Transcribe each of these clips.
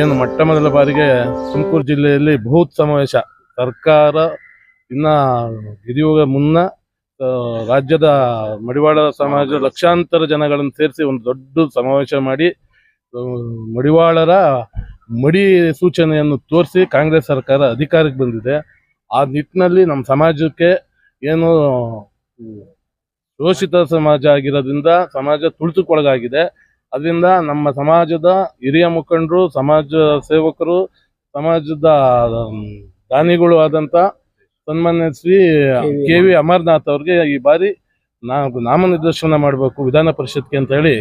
ಏನು ಮೊಟ್ಟ ಮೊದಲ ಬಾರಿಗೆ ತುಮಕೂರು ಜಿಲ್ಲೆಯಲ್ಲಿ ಬೃಹತ್ ಸಮಾವೇಶ. ಸರ್ಕಾರ ಇನ್ನ ಹಿರಿಯುವ ಮುನ್ನ ರಾಜ್ಯದ ಮಡಿವಾಳ ಸಮಾಜ ಲಕ್ಷಾಂತರ ಜನಗಳನ್ನು ಸೇರಿಸಿ ಒಂದು ದೊಡ್ಡ ಸಮಾವೇಶ ಮಾಡಿ ಮಡಿವಾಳರ ಮಡಿ ಸೂಚನೆಯನ್ನು ತೋರಿಸಿ ಕಾಂಗ್ರೆಸ್ ಸರ್ಕಾರ ಅಧಿಕಾರಕ್ಕೆ ಬಂದಿದೆ. ಆ ನಿಟ್ಟಿನಲ್ಲಿ ನಮ್ಮ ಸಮಾಜಕ್ಕೆ ಏನು ಶೋಷಿತ ಸಮಾಜ ಆಗಿರೋದ್ರಿಂದ ಸಮಾಜ ತುಳಿತಕ್ಕೊಳಗಾಗಿದೆ ಅದರಿಂದ ನಮ್ಮ ಸಮಾಜದ ಹಿರಿಯ ಮುಖಂಡರು ಸಮಾಜ ಸೇವಕರು ಸಮಾಜದ ದಾನಿಗಳು ಆದಂತ ಸನ್ಮಾನ್ಯ ಶ್ರೀ ಕೆ ವಿ ಅಮರನಾಥ್ ಅವ್ರಿಗೆ ಈ ಬಾರಿ ನಾವು ನಾಮನಿರ್ದೇಶನ ಮಾಡಬೇಕು ವಿಧಾನ ಪರಿಷತ್ಗೆ ಅಂತ ಹೇಳಿ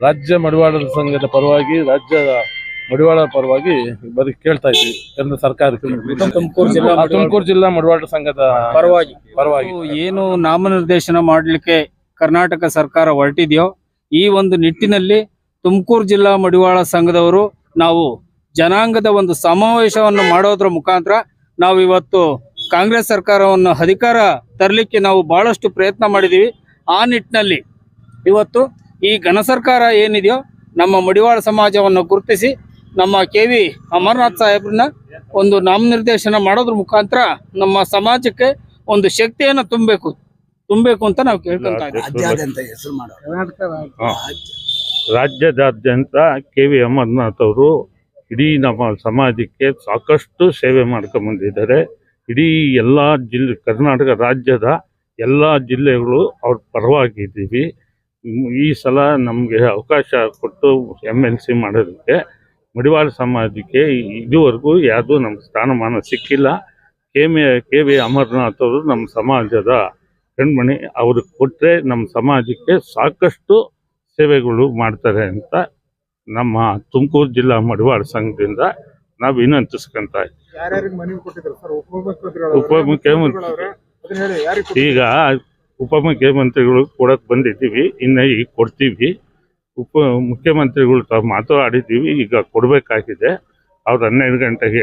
ರಾಜ್ಯ ಮಡಿವಾಳರ ಸಂಘದ ಪರವಾಗಿ ರಾಜ್ಯ ಮಡಿವಾಳ ಪರವಾಗಿ ಬರಿ ಬಾರಿ ಕೇಳ್ತಾ ಇದ್ವಿ ಕೇಂದ್ರ ಸರ್ಕಾರಕ್ಕೆ. ತುಮಕೂರು ಜಿಲ್ಲಾ ಆ, ತುಮಕೂರು ಜಿಲ್ಲಾ ಮಡಿವಾಳರ ಸಂಘದ ಪರವಾಗಿ. ಪರವಾಗಿ. ಏನು ನಾಮನಿರ್ದೇಶನ ಮಾಡಲಿಕ್ಕೆ ಕರ್ನಾಟಕ ಸರ್ಕಾರ ಹೊರಟಿದೆಯೋ ಈ ಒಂದು ನಿಟ್ಟಿನಲ್ಲಿ ತುಮಕೂರು ಜಿಲ್ಲಾ ಮಡಿವಾಳ ಸಂಘದವರು ನಾವು ಜನಾಂಗದ ಒಂದು ಸಮಾವೇಶವನ್ನು ಮಾಡೋದ್ರ ಮುಖಾಂತರ ನಾವು ಇವತ್ತು ಕಾಂಗ್ರೆಸ್ ಸರ್ಕಾರವನ್ನು ಅಧಿಕಾರ ತರಲಿಕ್ಕೆ ನಾವು ಬಹಳಷ್ಟು ಪ್ರಯತ್ನ ಮಾಡಿದ್ದೀವಿ ಆ ನಿಟ್ಟಿನಲ್ಲಿ ಇವತ್ತು ಈ ಘನ ಸರ್ಕಾರ ಏನಿದೆಯೋ ನಮ್ಮ ಮಡಿವಾಳ ಸಮಾಜವನ್ನು ಗುರುತಿಸಿ ನಮ್ಮ ಕೆ ವಿ ಅಮರನಾಥ್ ಸಾಹೇಬ್ರನ್ನ ಒಂದು ನಾಮನಿರ್ದೇಶನ ಮಾಡೋದ್ರ ಮುಖಾಂತರ ನಮ್ಮ ಸಮಾಜಕ್ಕೆ ಒಂದು ಶಕ್ತಿಯನ್ನು ತುಂಬಬೇಕು. ತುಂಬಬೇಕು ಅಂತ ನಾವು ಕೇಳ್ಕೊಂತ ರಾಜ್ಯದಾದ್ಯಂತ ಕೆ ವಿ ಅಮರ್ನಾಥ್ ಅವರು ಇಡೀ ನಮ್ಮ ಸಮಾಜಕ್ಕೆ ಸಾಕಷ್ಟು ಸೇವೆ ಮಾಡ್ಕೊಂಬಂದಿದ್ದಾರೆ ಇಡೀ ಎಲ್ಲ ಜಿಲ್ಲೆ ಕರ್ನಾಟಕ ರಾಜ್ಯದ ಎಲ್ಲ ಜಿಲ್ಲೆಗಳು ಅವ್ರ ಪರವಾಗಿದ್ದೀವಿ ಈ ಸಲ ನಮಗೆ ಅವಕಾಶ ಕೊಟ್ಟು ಎಂ ಎಲ್ ಸಿ ಮಾಡೋದಕ್ಕೆ ಮಡಿವಾಳ ಸಮಾಜಕ್ಕೆ ಇದುವರೆಗೂ ಯಾವುದೂ ನಮ್ಮ ಸ್ಥಾನಮಾನ ಸಿಕ್ಕಿಲ್ಲ. K M K V Amarnath ಅವರು ನಮ್ಮ ಸಮಾಜದ ಕಣ್ಮಣಿ ಅವ್ರಿಗೆ ಕೊಟ್ಟರೆ ನಮ್ಮ ಸಮಾಜಕ್ಕೆ ಸಾಕಷ್ಟು ಸೇವೆಗಳು ಮಾಡ್ತಾರೆ ಅಂತ ನಮ್ಮ ತುಮಕೂರು ಜಿಲ್ಲಾ ಮಡಿವಾಳ ಸಂಘದಿಂದ ನಾವು ವಿನಂತಿಸ್ಕೊಂತ ಉಪಮುಖ್ಯಮಂತ್ರಿ. ಈಗ ಉಪಮುಖ್ಯಮಂತ್ರಿಗಳು ಕೊಡಕ್ ಬಂದಿದ್ದೀವಿ ಇನ್ನ ಈಗ ಕೊಡ್ತೀವಿ. ಉಪ ಮುಖ್ಯಮಂತ್ರಿಗಳು ತಾವು ಮಾತಾಡಿದ್ದೀವಿ ಈಗ ಕೊಡಬೇಕಾಗಿದೆ. ಅವ್ರು ಹನ್ನೆರಡು ಗಂಟೆಗೆ